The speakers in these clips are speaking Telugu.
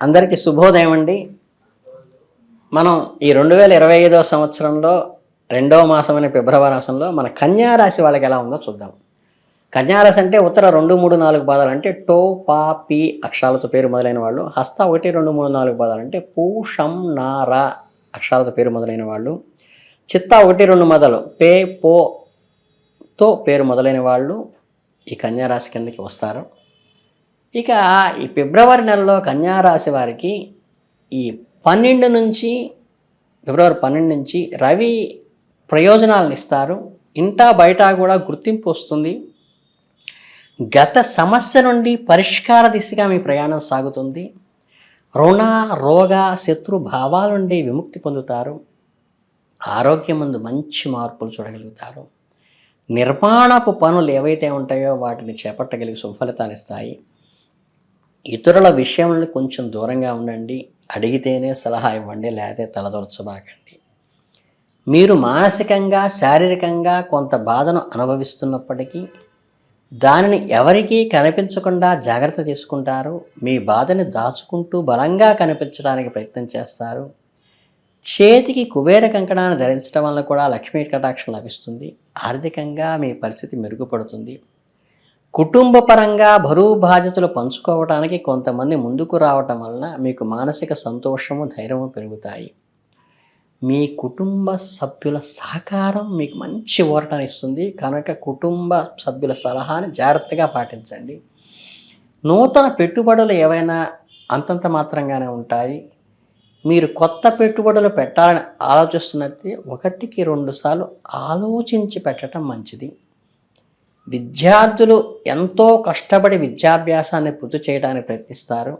అందరికీ శుభోదయం అండి. మనం ఈ రెండు వేల ఇరవై ఐదవ సంవత్సరంలో రెండవ మాసమైన ఫిబ్రవరి మాసంలో మన కన్యారాశి వాళ్ళకి ఎలా ఉందో చూద్దాం. కన్యారాశి అంటే ఉత్తర రెండు మూడు నాలుగు పాదాలు అంటే టో పా పి అక్షరాలతో పేరు మొదలైన వాళ్ళు హస్త ఒకటి రెండు మూడు నాలుగు పాదాలు అంటే పూ షం నార అక్షరాలతో పేరు మొదలైన వాళ్ళు చిత్త ఒకటి రెండు మొదలు పే పో తో పేరు మొదలైన వాళ్ళు ఈ కన్యారాశి కిందకి వస్తారు. ఇక ఈ ఫిబ్రవరి నెలలో కన్యా రాశి వారికి ఈ పన్నెండు నుంచి ఫిబ్రవరి పన్నెండు నుంచి రవి ప్రయోజనాలను ఇస్తారు. ఇంటా బయట కూడా గుర్తింపు వస్తుంది. గత సమస్య నుండి పరిష్కార దిశగా మీ ప్రయాణం సాగుతుంది. రుణ రోగ శత్రు భావాల నుండి విముక్తి పొందుతారు. ఆరోగ్యం ముందు మంచి మార్పులు చూడగలుగుతారు. నిర్మాణపు పనులు ఏవైతే ఉంటాయో వాటిని చేపట్టగలిగి సుఫలితాలు ఇస్తాయి. ఇతరుల విషయంలో కొంచెం దూరంగా ఉండండి. అడిగితేనే సలహా ఇవ్వండి. లేకపోతే తలదొరచబాకండి మీరు మానసికంగా శారీరకంగా కొంత బాధను అనుభవిస్తున్నప్పటికీ దానిని ఎవరికీ కనిపించకుండా జాగ్రత్త తీసుకుంటారు. మీ బాధని దాచుకుంటూ బలంగా కనిపించడానికి ప్రయత్నం చేస్తారు. చేతికి కుబేర కంకణాన్ని ధరించడం వల్ల కూడా లక్ష్మీ కటాక్షం లభిస్తుంది. ఆర్థికంగా మీ పరిస్థితి మెరుగుపడుతుంది. కుటుంబ పరంగా బరువు బాధ్యతలు పంచుకోవడానికి కొంతమంది ముందుకు రావటం వలన మీకు మానసిక సంతోషము ధైర్యము పెరుగుతాయి. మీ కుటుంబ సభ్యుల సహకారం మీకు మంచి ఊరటను ఇస్తుంది. కనుక కుటుంబ సభ్యుల సలహాని జాగ్రత్తగా పాటించండి. నూతన పెట్టుబడులు ఏవైనా అంతంత మాత్రంగానే ఉంటాయి. మీరు కొత్త పెట్టుబడులు పెట్టాలని ఆలోచిస్తున్నట్టు ఒకటికి రెండు సార్లు ఆలోచించి పెట్టడం మంచిది. విద్యార్థులు ఎంతో కష్టపడి విద్యాభ్యాసాన్ని పూర్తి చేయడానికి ప్రయత్నిస్తారు.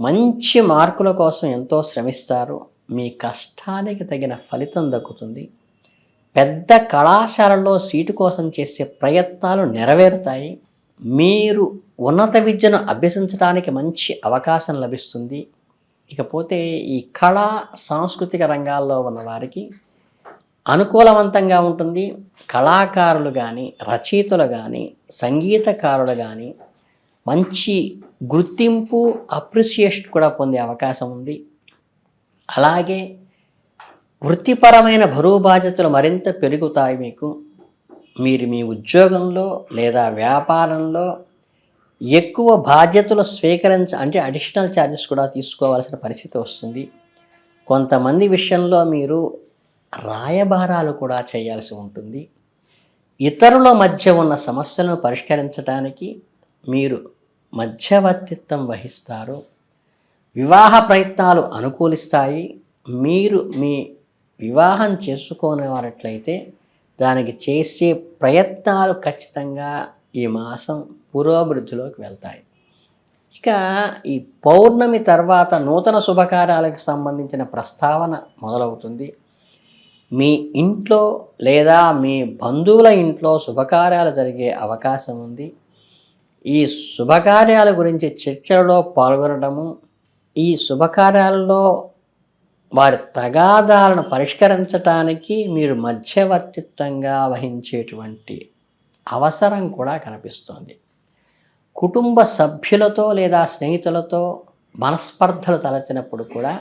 మంచి మార్కుల కోసం ఎంతో శ్రమిస్తారు. మీ కష్టానికి తగిన ఫలితం దక్కుతుంది. పెద్ద కళాశాలలో సీటు కోసం చేసే ప్రయత్నాలు నెరవేరుతాయి. మీరు ఉన్నత విద్యను అభ్యసించడానికి మంచి అవకాశం లభిస్తుంది. ఇకపోతే ఈ కళా సాంస్కృతిక రంగాల్లో ఉన్న వారికి అనుకూలవంతంగా ఉంటుంది. కళాకారులు కానీ రచయితలు కానీ సంగీతకారులు కానీ మంచి గుర్తింపు అప్రిసియేషన్ కూడా పొందే అవకాశం ఉంది. అలాగే వృత్తిపరమైన బరువు బాధ్యతలు మరింత పెరుగుతాయి మీకు. మీరు మీ ఉద్యోగంలో లేదా వ్యాపారంలో ఎక్కువ బాధ్యతలు స్వీకరించ అంటే అడిషనల్ ఛార్జెస్ కూడా తీసుకోవాల్సిన పరిస్థితి వస్తుంది. కొంతమంది విషయంలో మీరు రాయబారాలు కూడా చేయాల్సి ఉంటుంది. ఇతరుల మధ్య ఉన్న సమస్యలను పరిష్కరించడానికి మీరు మధ్యవర్తిత్వం వహిస్తారు. వివాహ ప్రయత్నాలు అనుకూలిస్తాయి. మీరు మీ వివాహం చేసుకోనివారట్లయితే దానికి చేసే ప్రయత్నాలు ఖచ్చితంగా ఈ మాసం పురోభివృద్ధిలోకి వెళ్తాయి. ఇక ఈ పౌర్ణమి తర్వాత నూతన శుభకార్యాలకు సంబంధించిన ప్రస్తావన మొదలవుతుంది. మీ ఇంట్లో లేదా మీ బంధువుల ఇంట్లో శుభకార్యాలు జరిగే అవకాశం ఉంది. ఈ శుభకార్యాల గురించి చర్చలలో పాల్గొనడము ఈ శుభకార్యాలలో వారి తగాదాలను పరిష్కరించటానికి మీరు మధ్యవర్తిత్వంగా వహించేటువంటి అవసరం కూడా కనిపిస్తోంది. కుటుంబ సభ్యులతో లేదా స్నేహితులతో మనస్పర్ధలు తలెత్తినప్పుడు కూడా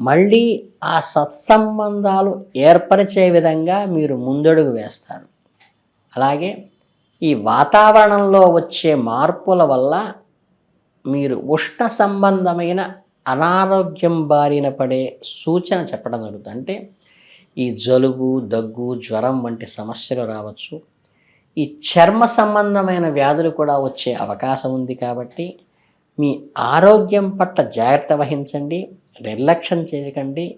మళ్ళీ ఆ సత్సంబంధాలు ఏర్పరిచే విధంగా మీరు ముందడుగు వేస్తారు. అలాగే ఈ వాతావరణంలో వచ్చే మార్పుల వల్ల మీరు ఉష్ణ సంబంధమైన అనారోగ్యం బారిన పడే సూచన చెప్పడం జరుగుతుంది. అంటే ఈ జలుబు దగ్గు జ్వరం వంటి సమస్యలు రావచ్చు. ఈ చర్మ సంబంధమైన వ్యాధులు కూడా వచ్చే అవకాశం ఉంది కాబట్టి మీ ఆరోగ్యం పట్ల జాగ్రత్త వహించండి. నిర్లక్ష్యం చేయకండి.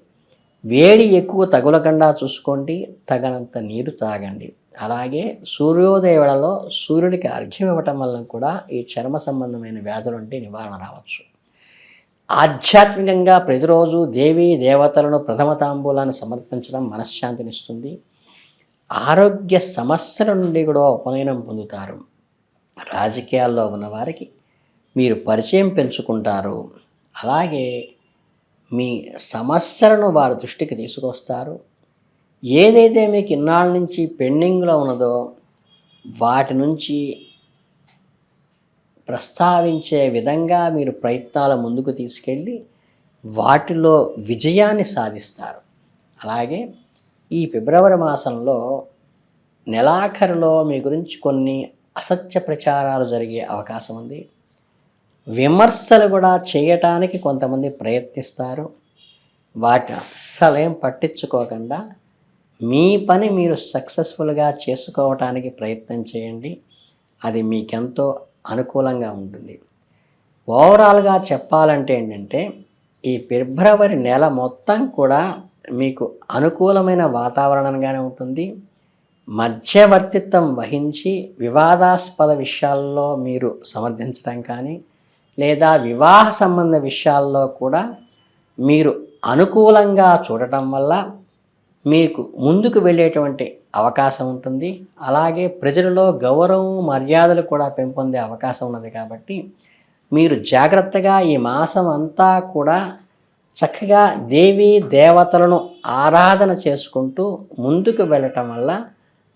వేడి ఎక్కువ తగులకుండా చూసుకోండి. తగినంత నీరు తాగండి. అలాగే సూర్యోదయ వేళలో సూర్యుడికి అర్ఘ్యం ఇవ్వటం వల్ల కూడా ఈ చర్మ సంబంధమైన వ్యాధులు అంటే నివారణ రావచ్చు. ఆధ్యాత్మికంగా ప్రతిరోజు దేవీ దేవతలను ప్రథమ తాంబూలాన్ని సమర్పించడం మనశ్శాంతినిస్తుంది ఆరోగ్య సమస్యల నుండి కూడా ఉపనయనం పొందుతారు. రాజకీయాల్లో ఉన్నవారికి మీరు పరిచయం పెంచుకుంటారు. అలాగే మీ సమస్యలను వారి దృష్టికి తీసుకొస్తారు. ఏదైతే మీకు ఇన్నాళ్ళ నుంచి పెండింగ్లో ఉన్నదో వాటి నుంచి ప్రస్తావించే విధంగా మీరు ప్రయత్నాలు ముందుకు తీసుకెళ్ళి వాటిలో విజయాన్ని సాధిస్తారు. అలాగే ఈ ఫిబ్రవరి మాసంలో నెలాఖరులో మీ గురించి కొన్ని అసత్య ప్రచారాలు జరిగే అవకాశం ఉంది. విమర్శలు కూడా చేయటానికి కొంతమంది ప్రయత్నిస్తారు. వాటిని అస్సలేం పట్టించుకోకుండా మీ పని మీరు సక్సెస్ఫుల్గా చేసుకోవటానికి ప్రయత్నం చేయండి. అది మీకెంతో అనుకూలంగా ఉంటుంది. ఓవరాల్గా చెప్పాలంటే ఏంటంటే ఈ ఫిబ్రవరి నెల మొత్తం కూడా మీకు అనుకూలమైన వాతావరణంగానే ఉంటుంది. మధ్యవర్తిత్వం వహించి వివాదాస్పద విషయాల్లో మీరు సమర్థించడం కానీ లేదా వివాహ సంబంధ విషయాల్లో కూడా మీరు అనుకూలంగా చూడటం వల్ల మీకు ముందుకు వెళ్ళేటువంటి అవకాశం ఉంటుంది. అలాగే ప్రజలలో గౌరవం మర్యాదలు కూడా పెంపొందే అవకాశం ఉన్నది కాబట్టి మీరు జాగ్రత్తగా ఈ మాసం అంతా కూడా చక్కగా దేవీ దేవతలను ఆరాధన చేసుకుంటూ ముందుకు వెళ్ళటం వల్ల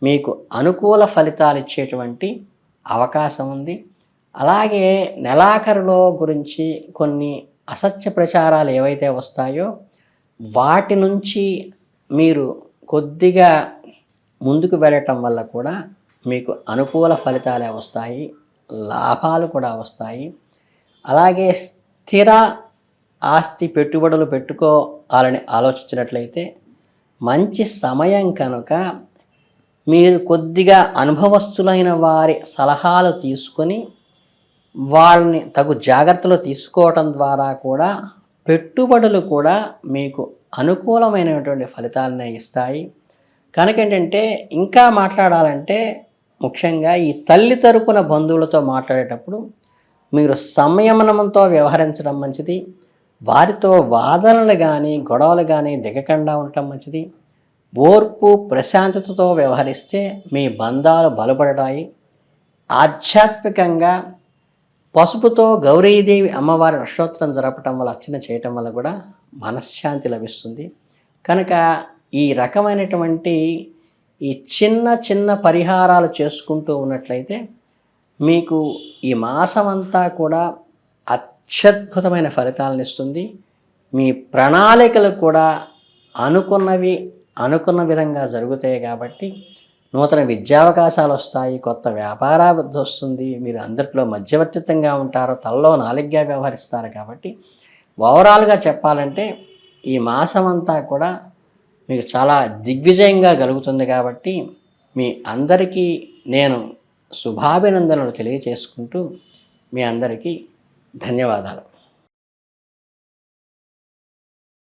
మీకు అనుకూల ఫలితాలు ఇచ్చేటువంటి అవకాశం ఉంది. అలాగే నెలాఖరులో గురించి కొన్ని అసత్య ప్రచారాలు ఏవైతే వస్తాయో వాటి నుంచి మీరు కొద్దిగా ముందుకు వెళ్ళటం వల్ల కూడా మీకు అనుకూల ఫలితాలే వస్తాయి లాభాలు కూడా వస్తాయి. అలాగే స్థిర ఆస్తి పెట్టుబడులు పెట్టుకోవాలని ఆలోచించినట్లయితే మంచి సమయం కనుక మీరు కొద్దిగా అనుభవస్తులైన వారి సలహాలు తీసుకొని వాళ్ళని తగు జాగ్రత్తలు తీసుకోవటం ద్వారా కూడా పెట్టుబడులు కూడా మీకు అనుకూలమైనటువంటి ఫలితాలనే ఇస్తాయి. కనుక ఏంటంటే ఇంకా మాట్లాడాలంటే ముఖ్యంగా ఈ తల్లి తరపున బంధువులతో మాట్లాడేటప్పుడు మీరు సంయమనంతో వ్యవహరించడం మంచిది. వారితో వాదనలు కానీ గొడవలు కానీ దిగకుండా ఉండటం మంచిది. ఓర్పు ప్రశాంతతతో వ్యవహరిస్తే మీ బంధాలు బలపడతాయి. ఆధ్యాత్మికంగా పసుపుతో గౌరీదేవి అమ్మవారి నక్షత్రం జరపటం వల్ల అర్చన చేయటం వల్ల కూడా మనశ్శాంతి లభిస్తుంది. కనుక ఈ రకమైనటువంటి ఈ చిన్న చిన్న పరిహారాలు చేసుకుంటూ ఉన్నట్లయితే మీకు ఈ మాసమంతా కూడా అత్యద్భుతమైన ఫలితాలను ఇస్తుంది. మీ ప్రణాళికలు కూడా అనుకున్నవి అనుకున్న విధంగా జరుగుతాయి కాబట్టి నూతన విద్యావకాశాలు వస్తాయి కొత్త వ్యాపారాభివృద్ధి వస్తుంది మీరు అందరిలో మధ్యవర్తిత్వంగా ఉంటారు తలలో నాలుగ్గా వ్యవహరిస్తారు కాబట్టి ఓవరాల్గా చెప్పాలంటే ఈ మాసం అంతా కూడా మీకు చాలా దిగ్విజయంగా కలుగుతుంది కాబట్టి మీ అందరికీ నేను శుభాభినందనలు తెలియచేసుకుంటూ మీ అందరికీ ధన్యవాదాలు.